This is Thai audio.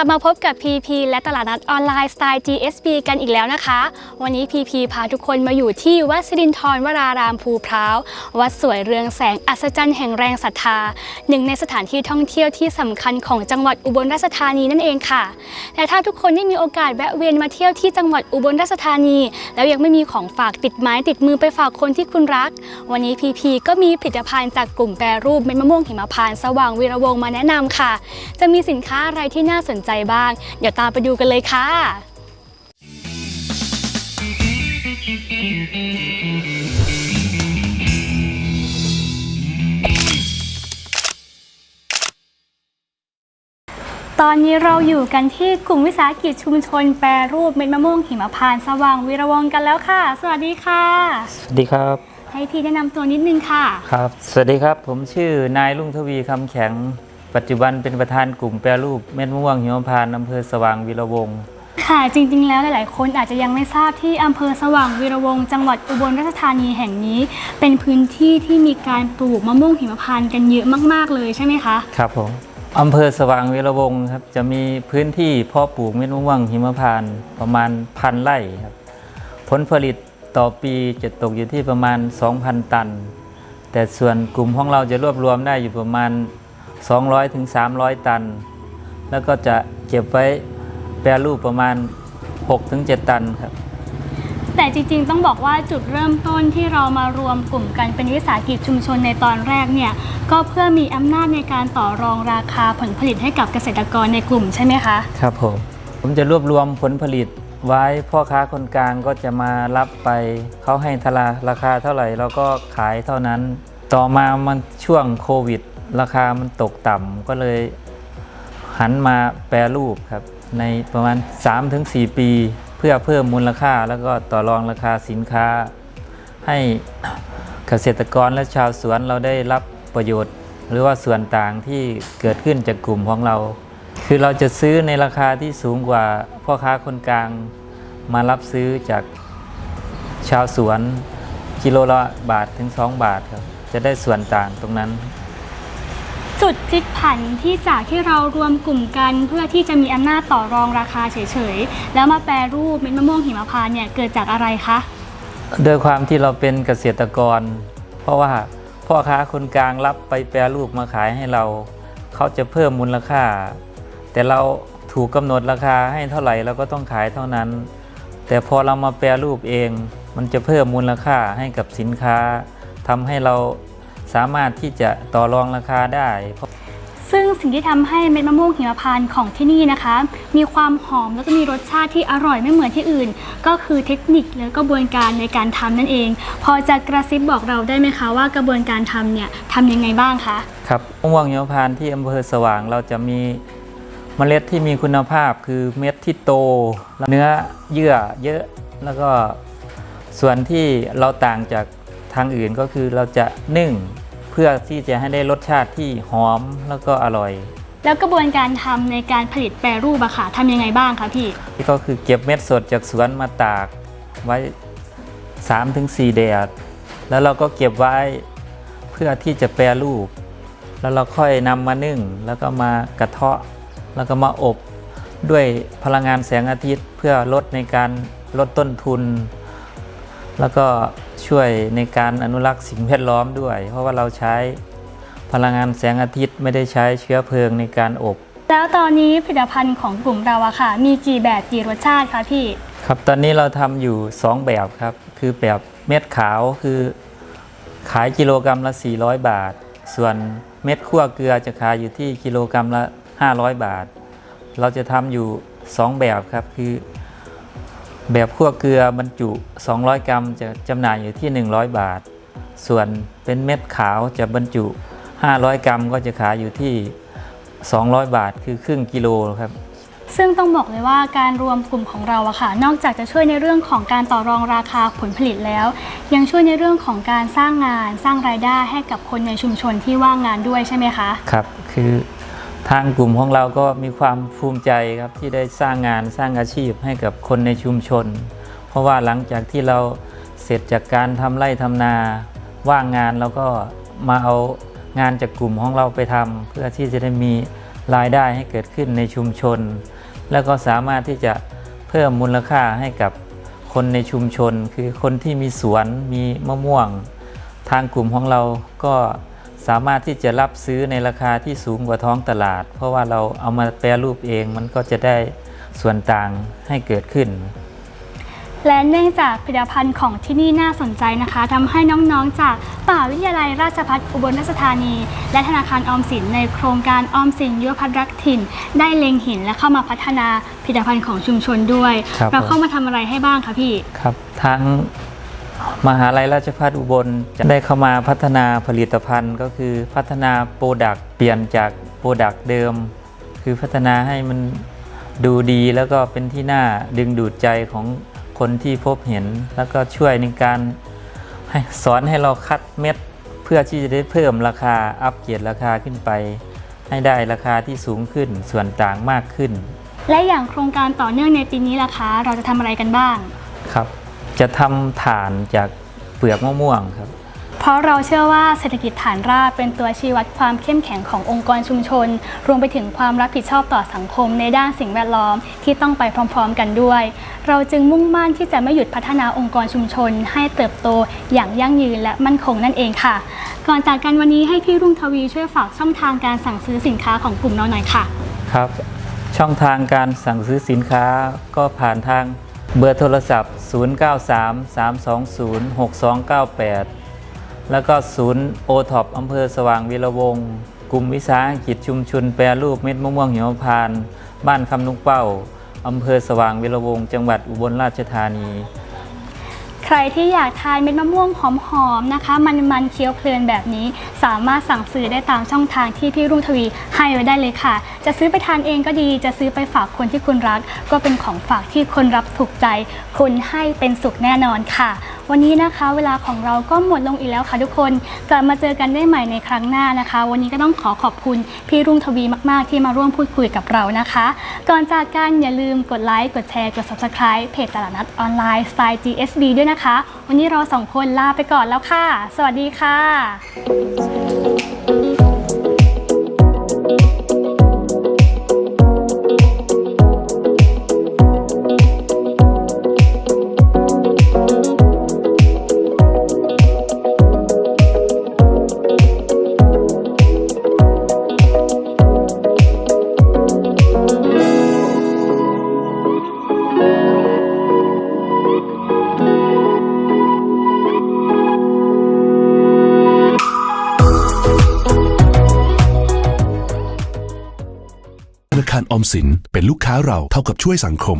ลับมาพบกับ PP และตลาดนัดออนไลน์สไตล์ GSP กันอีกแล้วนะคะ วันนี้ PP พาทุกคนมาอยู่ที่วัดสิรินทรวรารามภูพร้าว วัดสวยเรืองแสงอัศจรรย์แห่งแรงศรัทธา หนึ่งในสถานที่ท่องเที่ยวที่สำคัญของจังหวัดอุบลราชธานีนั่นเองค่ะแต่ถ้าทุกคนได้มีโอกาสแวะเวียนมาเที่ยวที่จังหวัดอุบลราชธานี แล้วยังไม่มีของฝากติดไม้ติดมือไปฝากคนที่คุณรัก วันนี้ PP ก็มีผลิตภัณฑ์จากกลุ่มแปรรูปเม็ดมะม่วงหิมพานต์สว่างวีระวงมาแนะนำค่ะ จะมีสินค้าอะไรที่น่าสนใจบ้าง เดี๋ยวตามไปดูกันเลยค่ะตอนนี้เราอยู่กันที่กลุ่มวิสาหกิจชุมชนแปรรูปเม็ดมะม่วงหิมพานต์สว่างวีระวงศ์กันแล้วค่ะ สวัสดีค่ะ สวัสดีครับ ให้พี่แนะนำตัวนิดนึงค่ะ ครับ สวัสดีครับ ผมชื่อนายลุงทวีคำแข็ง ปัจจุบันเป็นประธานกลุ่มแปรรูปเม็ดมะม่วงหิมพานต์อำเภอสว่างวีระวงศ์ ค่ะจริงๆ แล้วหลายๆ คนอาจจะยังไม่ทราบที่อำเภอสว่างวีระวงศ์จังหวัดอุบลราชธานีแห่งนี้ เป็นพื้นที่ที่มีการปลูกมะม่วงหิมพานต์กันเยอะมากๆเลยใช่ไหมคะ ครับผมอำเภอสว่างวีระวงศ์ครับจะมีพื้นที่เพาะปลูกเม็ดมะม่วงหิมพานต์ประมาณพันไร่ครับผลผลิตต่อปีจะตกอยู่ที่ประมาณ 2,000 ตัน แต่ส่วนกลุ่มของเราจะรวบรวมได้อยู่ประมาณ 200-300ถึง300 ตัน แล้วก็จะเก็บไว้แปรรูปประมาณ6-7ตันครับ แต่จริงๆ ต้องบอกว่าจุดเริ่มต้นที่เรามารวมกลุ่มกันเป็นวิสาหกิจชุมชนในตอนแรกเนี่ยก็เพื่อมีอำนาจในการต่อรองราคาผลผลิตให้กับเกษตรกรในกลุ่มใช่ไหมคะ ครับผม ผมจะรวบรวมผลผลิตไว้พ่อค้าคนกลางก็จะมารับไปเขาให้ทลาราคาเท่าไหร่เราก็ขายเท่านั้น ต่อมามันช่วงโควิด ราคามันตกต่ำก็เลยหันมาแปรรูปครับ ในประมาณ 3-4 ปี เพื่อเพิ่มมูลค่าแล้วก็ต่อรองราคาสินค้า ให้เกษตรกรและชาวสวนเราได้รับประโยชน์ หรือว่าส่วนต่างที่เกิดขึ้นจากกลุ่มของเรา คือเราจะซื้อในราคาที่สูงกว่าพ่อค้าคนกลาง มารับซื้อจากชาวสวนกิโลละบาทถึง 2 บาทครับ จะได้ส่วนต่างตรงนั้น จุดพลิกผันที่จากที่เรารวมกลุ่มกันเพื่อที่จะมีอำนาจต่อรองราคาเฉยๆ แล้วมาแปรรูปเม็ดมะม่วงหิมพานต์เนี่ยเกิดจากอะไรคะโดยความที่เราเป็นเกษตรกร เพราะว่าพ่อค้าคนกลางรับไปแปรรูปมาขายให้เรา เขาจะเพิ่มมูลค่า แต่เราถูกกำหนดราคาให้เท่าไหร่เราก็ต้องขายเท่านั้น แต่พอเรามาแปรรูปเอง มันจะเพิ่มมูลค่าให้กับสินค้าทำให้เรา สามารถที่จะต่อรองราคาได้ ซึ่งสิ่งที่ทำให้เม็ดมะม่วงหิมพานต์ของที่นี่นะคะ มีความหอมแล้วก็มีรสชาติที่อร่อยไม่เหมือนที่อื่น ก็คือเทคนิคและกระบวนการในการทำนั่นเอง พอจะกระซิบบอกเราได้ไหมคะว่ากระบวนการทำเนี่ยทำยังไงบ้างคะครับมะม่วงหิมพานต์ที่อำเภอสว่างเราจะมีเมล็ดที่มีคุณภาพคือเม็ดที่โต เนื้อเยื่อเยอะแล้วก็ส่วนที่เราต่างจากทางอื่นก็คือเราจะนึ่ง เพื่อที่จะให้ได้รสชาติที่หอมแล้วก็อร่อย แล้วกระบวนการทำในการผลิตแปรรูปอะค่ะทำยังไงบ้างคะพี่ที่ก็คือเก็บเม็ดสดจากสวนมาตากไว้ 3-4 แดด แล้วเราก็เก็บไว้เพื่อที่จะแปรรูป แล้วเราค่อยนำมานึ่ง แล้วก็มากระเทาะ แล้วก็มาอบด้วยพลังงานแสงอาทิตย์เพื่อลดในการลดต้นทุน แล้วก็ ช่วยในการอนุรักษ์สิ่งแวดล้อมด้วย เพราะว่าเราใช้พลังงานแสงอาทิตย์ไม่ได้ใช้เชื้อเพลิงในการอบ แล้วตอนนี้ผลิตภัณฑ์ของกลุ่มเราอะค่ะ มีกี่แบบกี่รสชาติคะพี่ ครับตอนนี้เราทำอยู่ 2 แบบครับ คือแบบเม็ดขาวคือขายกิโลกรรัมละ 400 บาท ส่วนเม็ดขั่วเกลือจะขายอยู่ที่กิโลกรรัมละ 500 บาท เราจะทำอยู่ 2 แบบครับคือ แบบขั่วเกลือบรรจุ 200 กรัมจะจำหน่ายอยู่ที่ 100 บาท ส่วนเป็นเม็ดขาวจะบรรจุ 500 กรัมก็จะขายอยู่ที่ 200 บาทคือครึ่งกิโลครับซึ่งต้องบอกเลยว่าการรวมกลุ่มของเราอะค่ะ นอกจากจะช่วยในเรื่องของการต่อรองราคาผลผลิตแล้ว ยังช่วยในเรื่องของการสร้างงานสร้างรายได้ให้กับคนในชุมชนที่ว่างงานด้วยใช่ไหมคะ ครับ คือ ทางกลุ่มของเราก็มีความภูมิใจครับที่ได้สร้างงานสร้างอาชีพให้กับคนในชุมชน เพราะว่าหลังจากที่เราเสร็จจากการทำไร่ทำนาว่างงานเราก็มาเอางานจากกลุ่มของเราไปทำเพื่อที่จะได้มีรายได้ให้เกิดขึ้นในชุมชน แล้วก็สามารถที่จะเพิ่มมูลค่าให้กับคนในชุมชน คือคนที่มีสวนมีมะม่วง ทางกลุ่มของเราก็ สามารถที่จะรับซื้อในราคาที่สูงกว่าท้องตลาด เพราะว่าเราเอามาแปรรูปเองมันก็จะได้ส่วนต่างให้เกิดขึ้น และเนื่องจากผลิตภัณฑ์ของที่นี่น่าสนใจนะคะทำให้น้องๆจากป่าวิทยาลัยราชภัฏอุบลราชธานี และธนาคารออมสินในโครงการออมสินยุวพัฒน์รักถิ่น ได้เล็งเห็นและเข้ามาพัฒนาผลิตภัณฑ์ของชุมชนด้วย ครับเราผม เข้ามาทำอะไรให้บ้างคะพี่ ครับทาง มหาลัยราชภัฏอุบลจะได้เข้ามาพัฒนาผลิตภัณฑ์ก็คือพัฒนาโปรดักต์เปลี่ยนจากโปรดักต์เดิม คือพัฒนาให้มันดูดีแล้วก็เป็นที่น่าดึงดูดใจของคนที่พบเห็น แล้วก็ช่วยในการให้สอนให้เราคัดเม็ด เพื่อที่จะได้เพิ่มราคาอัปเกรดราคาขึ้นไป ให้ได้ราคาที่สูงขึ้นส่วนต่างมากขึ้น และอย่างโครงการต่อเนื่องในปีนี้ล่ะคะ เราจะทำอะไรกันบ้างครับ จะทำฐานจากเปลือกมะม่วงครับ เพราะเราเชื่อว่าเศรษฐกิจฐานรากเป็นตัวชี้วัดความเข้มแข็งขององค์กรชุมชน รวมไปถึงความรับผิดชอบต่อสังคมในด้านสิ่งแวดล้อมที่ต้องไปพร้อม ๆ กันด้วย เราจึงมุ่งมั่นที่จะไม่หยุดพัฒนาองค์กรชุมชน ให้เติบโตอย่างยั่งยืนและมั่นคงนั่นเองค่ะ ก่อนจากกันวันนี้ให้พี่รุ่งทวีช่วยฝากช่องทางการสั่งซื้อสินค้าของกลุ่มเราหน่อยค่ะ ครับ ช่องทางการสั่งซื้อสินค้าก็ผ่านทาง เบอร์โทรศัพท์ 0933206298 แล้วก็ศูนย์โอท็อปอำเภอสว่างวีระวงกลุ่มวิสาหกิจชุมชนแปรรูปเม็ดมะม่วงหิมพานต์บ้านคำนุกเป้าอำเภอสว่างวีระวงจังหวัดอุบลราชธานี รที่อยากทานเม็ดมะม่วงหอมๆนะคะ มันๆเคี้ยวเพลินแบบนี้ สามารถสั่งซื้อได้ตามช่องทางที่พี่รุ่งทวีให้ไว้ได้เลยค่ะ จะซื้อไปทานเองก็ดี จะซื้อไปฝากคนที่คุณรัก ก็เป็นของฝากที่คนรับถูกใจ คุณให้เป็นสุขแน่นอนค่ะ วันนี้นะคะเวลาของเราก็หมดลงอีกแล้วค่ะทุกคนกลับมาเจอกันได้ใหม่ในครั้งหน้านะคะ วันนี้ก็ต้องขอขอบคุณพี่รุ่งทวีมากๆ ที่มาร่วมพูดคุยกับเรานะคะ ก่อนจากกันอย่าลืมกดไลค์กดแชร์กด subscribe เพจตลาดนัดออนไลน์สไตล์ GSB ด้วยนะคะวันนี้เราสองคนลาไปก่อนแล้วค่ะ สวัสดีค่ะ ออมสินเป็นลูกค้าเราเท่ากับช่วยสังคม